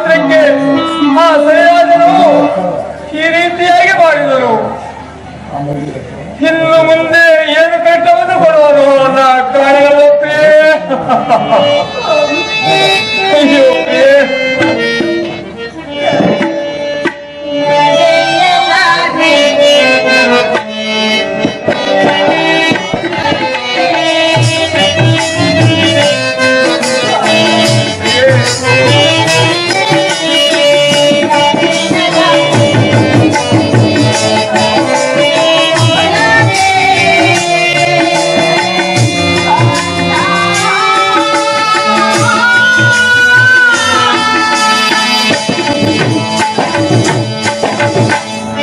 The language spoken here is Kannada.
ಮಾತ್ರಕ್ಕೆ ಆ ಸರಿಯಾದರು ಈ ರೀತಿಯಾಗಿ ಮಾಡಿದರು ಇನ್ನು ಮುಂದೆ ಏನು ಕಟ್ಟವನ್ನು ಕೊಡುವುದು ನನ್ನ ಕಾಣುತ್ತೆ